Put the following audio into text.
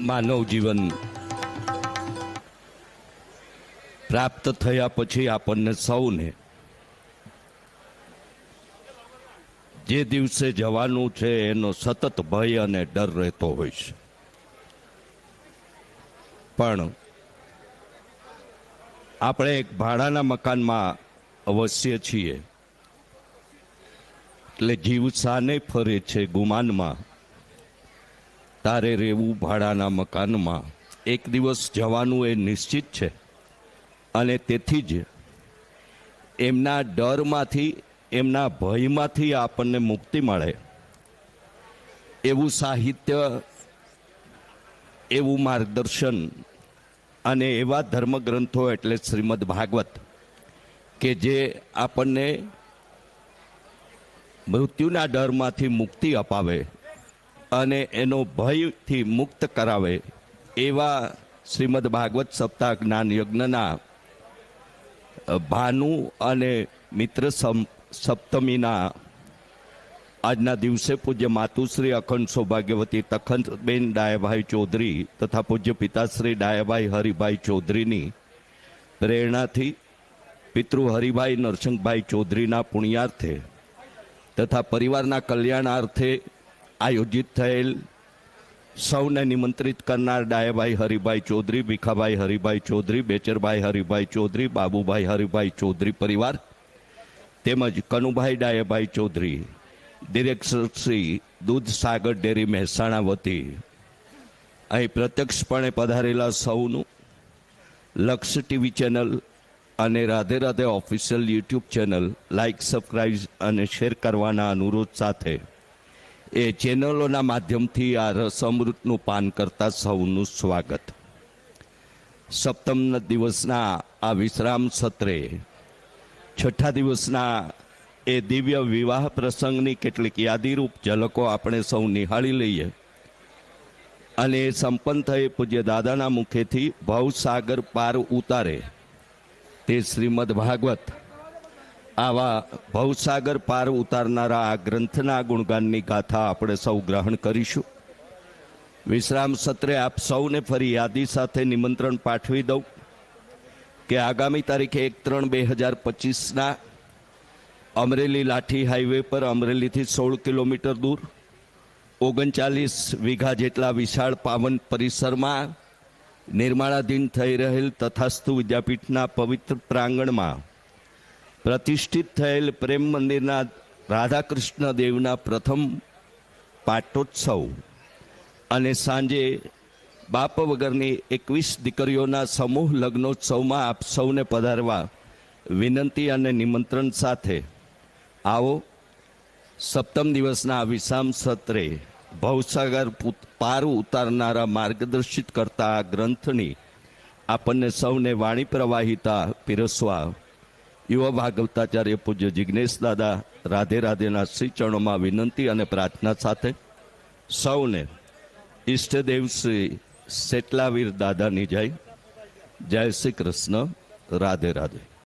માનવ જીવન પ્રાપ્ત થયા પછી આપણને સૌને જે દિવસે જવાનું છે એનો સતત ભય અને ડર રહેતો હોય છે. પણ આપણે એક ભાડાના મકાનમાં અવશ્ય છીએ. એટલે જીવ સાને ફરે છે ગુમાનમાં. તારે રહેવું ભાડાના મકાનમાં. એક દિવસ જવાનું એ નિશ્ચિત છે. અને તેથી જ એમના ડરમાંથી, એમના ભયમાંથી આપણને મુક્તિ મળે. એવું સાહિત્ય, એવું માર્ગદર્શન અને એવા ધર્મગ્રંથો એટલે શ્રીમદ ભાગવત કે જે આપણને મૃત્યુના ડરમાંથી મુક્તિ અપાવે. અને એનો ભયથી મુક્ત કરાવે એવા શ્રીમદ ભાગવત સપ્તાહ જ્ઞાન યજ્ઞના ભાનુ અને મિત્ર સપ્તમીના આજના દિવસે પૂજ્ય માતુશ્રી અખંડ સૌભાગ્યવતી તખનબેન ડાયાભાઈ ચૌધરી તથા પૂજ્ય પિતાશ્રી ડાયાભાઈ હરિભાઈ ચૌધરીની પ્રેરણાથી પિતૃ હરિભાઈ નરસિંહભાઈ ચૌધરીના પુણ્યાર્થે તથા પરિવારના કલ્યાણાર્થે આયોજિત થયેલ સૌને નિમંત્રિત કરનાર ડાયાભાઈ હરિભાઈ ચૌધરી, ભીખાભાઈ હરિભાઈ ચૌધરી, બેચરભાઈ હરિભાઈ ચૌધરી, બાબુભાઈ હરિભાઈ ચૌધરી પરિવાર તેમજ કનુભાઈ ડાયાભાઈ ચૌધરી ડિરેક્ટર શ્રી દૂધસાગર ડેરી મહેસાણા વતી અહીં પ્રત્યક્ષપણે પધારેલા સૌનું લક્ષ ટીવી ચેનલ અને Radhe Radhe official YouTube channel like subscribe અને શેર કરવાના અનુરોધ સાથે એ ચેનલોના માધ્યમથી આ રસમૃતનું પાન કરતા સૌનું સ્વાગત. સપ્તમ દિવસના આ વિશ્રામ સત્રે છઠ્ઠા દિવસના એ દિવ્ય વિવાહ પ્રસંગની કેટલીક યાદીરૂપ ઝલકો આપણે સૌ નિહાળી લઈએ. અને એ સંપન્ન થઈ પૂજ્ય દાદાના મુખેથી ભવસાગર પાર ઉતારે તે શ્રીમદ ભાગવત આવા ભવસાગર પાર ઉતારનારા આ ગ્રંથના ગુણગાનની ગાથા આપણે સૌ ગ્રહણ કરીશું. વિશ્રામ સત્રે આપ સૌને ફરી યાદી સાથે નિમંત્રણ પાઠવી દઉં કે આગામી તારીખે એક ત્રણ બે હજાર પચીસના અમરેલી લાઠી હાઈવે પર અમરેલીથી સોળ કિલોમીટર દૂર ઓગણચાલીસ વીઘા જેટલા વિશાળ પાવન પરિસરમાં નિર્માણાધીન થઈ રહેલ તથાસ્તુ વિદ્યાપીઠના પવિત્ર પ્રાંગણમાં પ્રતિષ્ઠિત થયેલ પ્રેમ મંદિરના રાધાકૃષ્ણ દેવના પ્રથમ પાટોત્સવ. અને સાંજે બાપ વગરની એકવીસ દીકરીઓના સમૂહ લગ્નોત્સવમાં આપ સૌને પધારવા વિનંતી અને નિમંત્રણ સાથે આવો. સપ્તમ દિવસના આ વિશ્રામ સત્રે ભવસાગર પાર ઉતારનારા માર્ગદર્શિત કરતા આ ગ્રંથની આપણને સૌને વાણી પ્રવાહિતા પીરસવા યુવા ભાગવતાચાર્ય પૂજ્ય જિજ્ઞેશ દાદા રાધે રાધેના શ્રી ચરણોમાં વિનંતી અને પ્રાર્થના સાથે સૌને ઈષ્ટદેવ શ્રી સેટલાવીર દાદાની જય. જય શ્રી કૃષ્ણ. રાધે રાધે.